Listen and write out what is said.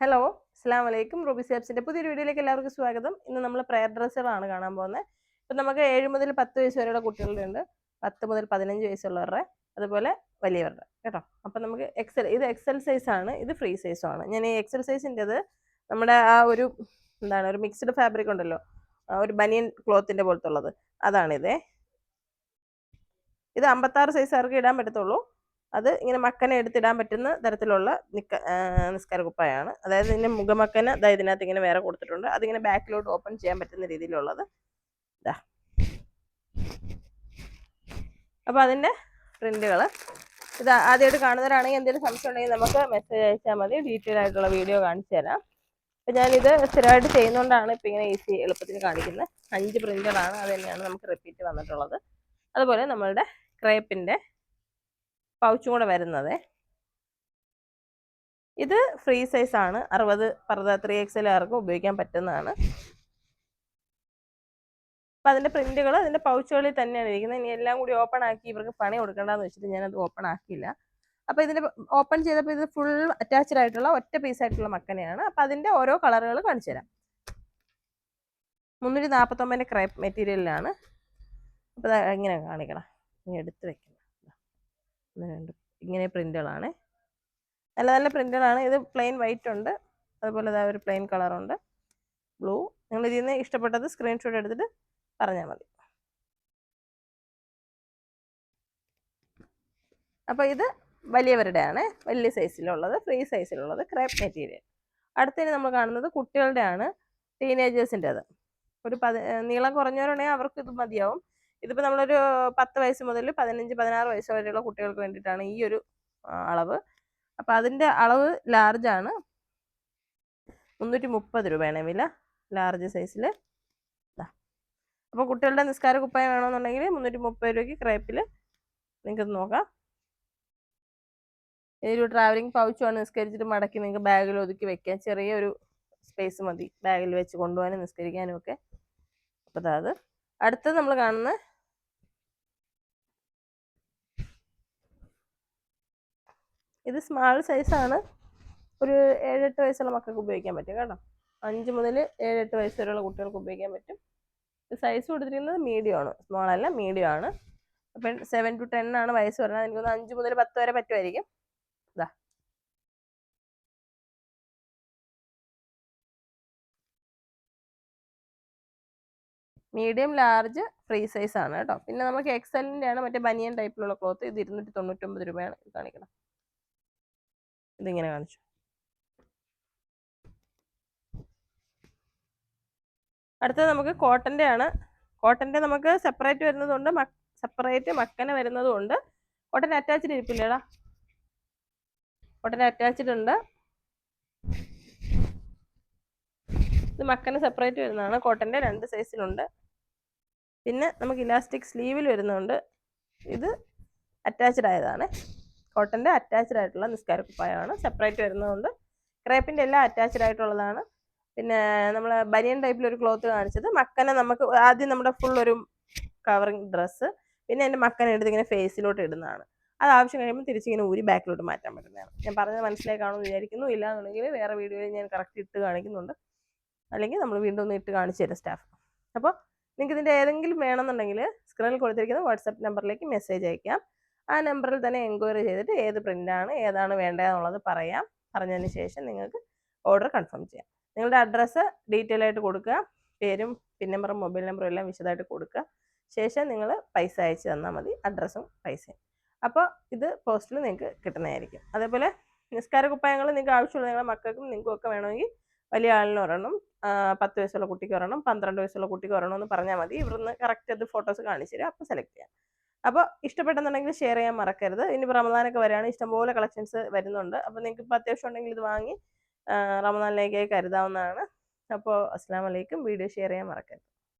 Hello അസ്സാം വലൈക്കും Ruby സാബ്സിന്റെ പുതിയൊരു വീഡിയോയിലേക്ക് എല്ലാവർക്കും സ്വാഗതം. ഇന്ന് നമ്മൾ പ്രയർ ഡ്രസ്സുകളാണ് കാണാൻ പോകുന്നത്. ഇപ്പം നമുക്ക് ഏഴ് മുതൽ പത്ത് വയസ്സ് വരെയുള്ള കുട്ടികളുടെ ഉണ്ട്. പത്ത് മുതൽ പതിനഞ്ച് വയസ്സുള്ളവരുടെ അതുപോലെ വലിയവരുടെ കേട്ടോ? അപ്പം നമുക്ക് എക്സൽ ഇത് എക്സൽ സൈസ് ആണ് ഇത് ഫ്രീ സൈസും ആണ്. ഞാൻ ഈ എക്സൽ സൈസിന്റെത് നമ്മുടെ ആ ഒരു എന്താണ് ഒരു മിക്സ്ഡ് ഫാബ്രിക് ഉണ്ടല്ലോ ഒരു ബനിയൻ ക്ലോത്തിന്റെ പോലത്തുള്ളത്. അതാണിതേ. ഇത് അമ്പത്താറ് സൈസുകാർക്ക് ഇടാൻ പറ്റത്തുള്ളൂ. അത് ഇങ്ങനെ മക്കനെ എടുത്തിടാൻ പറ്റുന്ന തരത്തിലുള്ള നിക്ക നിസ്കാര കുപ്പായാണ് അതായത് ഇതിന്റെ മുഖമക്കന് അതായത് ഇതിനകത്ത് ഇങ്ങനെ വേറെ കൊടുത്തിട്ടുണ്ട്. അതിങ്ങനെ ബാക്കിലോട്ട് ഓപ്പൺ ചെയ്യാൻ പറ്റുന്ന രീതിയിലുള്ളത്. ഇതാ അപ്പോൾ അതിന്റെ പ്രിന്റുകൾ ഇത് ആദ്യമായിട്ട് കാണുന്നവരാണെങ്കിൽ എന്തെങ്കിലും സംശയം ഉണ്ടെങ്കിൽ നമുക്ക് മെസ്സേജ് അയച്ചാൽ മതി. ഡീറ്റെയിൽ ആയിട്ടുള്ള വീഡിയോ കാണിച്ചു തരാം. അപ്പം ഞാനിത് സ്ഥിരമായിട്ട് ചെയ്യുന്നതുകൊണ്ടാണ് ഇപ്പം ഇങ്ങനെ ഈസി എളുപ്പത്തിന് കാണിക്കുന്നത് അഞ്ച് പ്രിന്റുകളാണ് അത് തന്നെയാണ് നമുക്ക് റിപ്പീറ്റ് വന്നിട്ടുള്ളത്. അതുപോലെ നമ്മളുടെ ക്രേപ്പിന്റെ പൗച്ചും കൂടെ വരുന്നത്. ഇത് ഫ്രീ സൈസ് ആണ്. അറുപത് പർദ ത്രീ എക്സ് ആർക്കും ഉപയോഗിക്കാൻ പറ്റുന്നതാണ്. അപ്പം അതിന്റെ പ്രിന്റുകൾ അതിന്റെ പൗച്ചുകളിൽ തന്നെയാണ് ഇരിക്കുന്നത്. ഇനി എല്ലാം കൂടി ഓപ്പൺ ആക്കി ഇവർക്ക് പണി കൊടുക്കണ്ടെന്ന് വെച്ചിട്ട് ഞാനത് ഓപ്പൺ ആക്കിയില്ല. അപ്പോൾ ഇതിന്റെ ഓപ്പൺ ചെയ്തപ്പോൾ ഇത് ഫുൾ അറ്റാച്ച്ഡ് ആയിട്ടുള്ള ഒറ്റ പീസ് ആയിട്ടുള്ള മക്കനെയാണ്. അപ്പോൾ അതിന്റെ ഓരോ കളറുകൾ കാണിച്ചു തരാം. മുന്നൂറ്റി നാൽപ്പത്തൊമ്പതിന്റെ ക്രൈപ്പ് മെറ്റീരിയലിലാണ്. അപ്പോൾ ഇങ്ങനെ കാണിക്കണം. ഇനി എടുത്ത് രണ്ട് ഇങ്ങനെ പ്രിന്റുകളാണ്. നല്ല നല്ല പ്രിന്റുകളാണ്. ഇത് പ്ലെയിൻ വൈറ്റ് ഉണ്ട്. അതുപോലെ ഇതാ ഒരു പ്ലെയിൻ കളറുണ്ട് ബ്ലൂ. നിങ്ങൾ ഇതിൽ നിന്ന് ഇഷ്ടപ്പെട്ടത് സ്ക്രീൻഷോട്ട് എടുത്തിട്ട് പറഞ്ഞാൽ മതി. അപ്പോൾ ഇത് വലിയവരുടെയാണ്. വലിയ സൈസിലുള്ളത് ഫ്രീ സൈസിലുള്ളത് ക്രേപ്പ് മെറ്റീരിയൽ. അടുത്തതിന് നമ്മൾ കാണുന്നത് കുട്ടികളുടെയാണ് ടീനേജേഴ്സിന്റെത്. ഒരു പതി നീളം കുറഞ്ഞവരുണ്ടെങ്കിൽ അവർക്ക് ഇത് മതിയാവും. ഇതിപ്പോൾ നമ്മളൊരു പത്ത് വയസ്സ് മുതൽ പതിനഞ്ച് പതിനാറ് വയസ്സ് വരെയുള്ള കുട്ടികൾക്ക് വേണ്ടിയിട്ടാണ് ഈ ഒരു അളവ്. അപ്പോൾ അതിന്റെ അളവ് ലാർജാണ് മുന്നൂറ്റി മുപ്പത് രൂപയാണ് വില ലാർജ് സൈസിൽ അപ്പോൾ കുട്ടികളുടെ നിസ്കാര കുപ്പായം വേണമെന്നുണ്ടെങ്കിൽ മുന്നൂറ്റി മുപ്പത് രൂപയ്ക്ക് ക്രേപ്പിൽ നിങ്ങൾക്ക് നോക്കാം. ഇതൊരു ട്രാവലിംഗ് പൗച്ചുമാണ് നിസ്കരിച്ചിട്ട് മടക്കി നിങ്ങൾക്ക് ബാഗിൽ ഒതുക്കി വെക്കാം. ചെറിയൊരു സ്പേസ് മതി. ബാഗിൽ വെച്ച് കൊണ്ടുപോകാനും നിസ്കരിക്കാനും ഒക്കെ. അപ്പോൾ അത്. അടുത്തത് നമ്മൾ കാണുന്ന ഇത് സ്മാൾ സൈസാണ് ഒരു ഏഴെട്ട് വയസ്സുള്ള മക്കൾക്ക് ഉപയോഗിക്കാൻ പറ്റും കേട്ടോ. അഞ്ച് മുതൽ ഏഴെട്ട് വയസ്സ് വരെയുള്ള കുട്ടികൾക്ക് ഉപയോഗിക്കാൻ പറ്റും. സൈസ് കൊടുത്തിരിക്കുന്നത് മീഡിയം ആണ്. സ്മോൾ അല്ല മീഡിയം ആണ്. അപ്പം സെവൻ ടു ടെൻ ആണ് വയസ്സ് പറഞ്ഞാൽ എനിക്കൊന്ന് അഞ്ച് മുതൽ പത്ത് വരെ പറ്റുമായിരിക്കും. ഇതാ മീഡിയം ലാർജ് ഫ്രീ സൈസ് ആണ് കേട്ടോ. പിന്നെ നമുക്ക് എക്സലിന്റെ ആണ് മറ്റേ ബനിയൻ ടൈപ്പിലുള്ള ക്ലോത്ത് ഇത് ഇരുന്നൂറ്റി തൊണ്ണൂറ്റൊമ്പത് രൂപയാണ് കാണിക്കണം ഇതിങ്ങനെ കാണിച്ചു. അടുത്തത് നമുക്ക് കോട്ടന്റെ ആണ്. കോട്ടന്റെ നമുക്ക് സെപ്പറേറ്റ് വരുന്നതുകൊണ്ട് സെപ്പറേറ്റ് മക്കന വരുന്നതുകൊണ്ട് കോട്ടൻ അറ്റാച്ച്ഡ് ഇരിപ്പില്ലേടാ? കോട്ടൻ അറ്റാച്ച്ഡ് ഉണ്ട്. ഇത് മക്കന് സെപ്പറേറ്റ് വരുന്നതാണ്. കോട്ടന്റെ രണ്ട് സൈസിലുണ്ട് പിന്നെ നമുക്ക് ഇലാസ്റ്റിക് സ്ലീവിൽ വരുന്നുണ്ട് ഇത് അറ്റാച്ച്ഡ് ആയതാണ്. കോട്ടന്റെ അറ്റാച്ച്ഡ് ആയിട്ടുള്ള നിസ്കാര കുപ്പായമാണ്. സെപ്പറേറ്റ് വരുന്നതുകൊണ്ട് ക്രേപ്പിന്റെ എല്ലാം അറ്റാച്ച്ഡ് ആയിട്ടുള്ളതാണ്. പിന്നെ നമ്മൾ ബനിയൻ ടൈപ്പിൽ ഒരു ക്ലോത്ത് കാണിച്ചത്. മക്കനെ നമുക്ക് ആദ്യം നമ്മുടെ ഫുൾ ഒരു കവറിങ് ഡ്രസ്സ് പിന്നെ എന്റെ മക്കനെ എടുത്ത് ഇങ്ങനെ ഫേസിലോട്ട് ഇടുന്നതാണ്. അത് ആവശ്യം കഴിയുമ്പോൾ തിരിച്ചിങ്ങനെ ഊരി ബാക്കിലോട്ട് മാറ്റാൻ പറ്റുന്നതാണ്. ഞാൻ പറഞ്ഞത് മനസ്സിലായി കാണുമെന്ന് വിചാരിക്കുന്നു. ഇല്ല എന്നുണ്ടെങ്കിൽ വേറെ വീഡിയോയിൽ ഞാൻ കറക്റ്റ് ഇട്ട് കാണിക്കുന്നുണ്ട്. അല്ലെങ്കിൽ നമ്മൾ വീണ്ടും ഒന്ന് ഇട്ട് കാണിച്ചു തരാം സ്റ്റാഫ് അപ്പോൾ നിങ്ങൾക്ക് ഇതിന്റെ ഏതെങ്കിലും വേണമെന്നുണ്ടെങ്കിൽ സ്ക്രീനിൽ കൊടുത്തിരിക്കുന്ന വാട്സപ്പ് നമ്പറിലേക്ക് മെസ്സേജ് അയക്കാം. ആ നമ്പറിൽ തന്നെ എൻക്വയറി ചെയ്തിട്ട് ഏത് പ്രിന്റാണ് ഏതാണ് വേണ്ടതെന്നുള്ളത് പറയാം. പറഞ്ഞതിന് ശേഷം നിങ്ങൾക്ക് ഓർഡർ കൺഫേം ചെയ്യാം. നിങ്ങളുടെ അഡ്രസ്സ് ഡീറ്റെയിൽ ആയിട്ട് കൊടുക്കുക പേരും പിൻ നമ്പറും മൊബൈൽ നമ്പറും എല്ലാം വിശദമായിട്ട് കൊടുക്കുക. ശേഷം നിങ്ങൾ പൈസ അയച്ചു തന്നാൽ മതി അഡ്രസ്സും പൈസയും. അപ്പോൾ ഇത് പോസ്റ്റിൽ നിങ്ങൾക്ക് കിട്ടുന്നതായിരിക്കും. അതേപോലെ നിസ്കാര കുപ്പായങ്ങൾ നിങ്ങൾക്ക് ആവശ്യമുള്ള നിങ്ങളുടെ മക്കൾക്കും നിങ്ങൾക്കും ഒക്കെ വേണമെങ്കിൽ വലിയ ആളിന് ഒരെണ്ണം പത്ത് വയസ്സുള്ള കുട്ടിക്ക് ഒരെണ്ണം പന്ത്രണ്ട് വയസ്സുള്ള കുട്ടിക്ക് ഒരെണ്ണം എന്ന് പറഞ്ഞാൽ മതി. ഇവിടുന്ന് കറക്റ്റ് അത് ഫോട്ടോസ് കാണിച്ചു തരും. അപ്പോൾ സെലക്ട് ചെയ്യാം. അപ്പോൾ ഇഷ്ടപ്പെട്ടെന്നുണ്ടെങ്കിൽ ഷെയർ ചെയ്യാൻ മറക്കരുത്. ഇനി റമദാനൊക്കെ വരികയാണ് ഇഷ്ടംപോലെ കളക്ഷൻസ് വരുന്നുണ്ട്. അപ്പോൾ നിങ്ങൾക്ക് ഇപ്പോൾ അത്യാവശ്യം ഉണ്ടെങ്കിൽ ഇത് വാങ്ങി റമദാനിലേക്ക് കരുതാവുന്നതാണ്. അപ്പോൾ അസ്സാം വലൈക്കും വീഡിയോ ഷെയർ ചെയ്യാൻ മറക്കരുത്.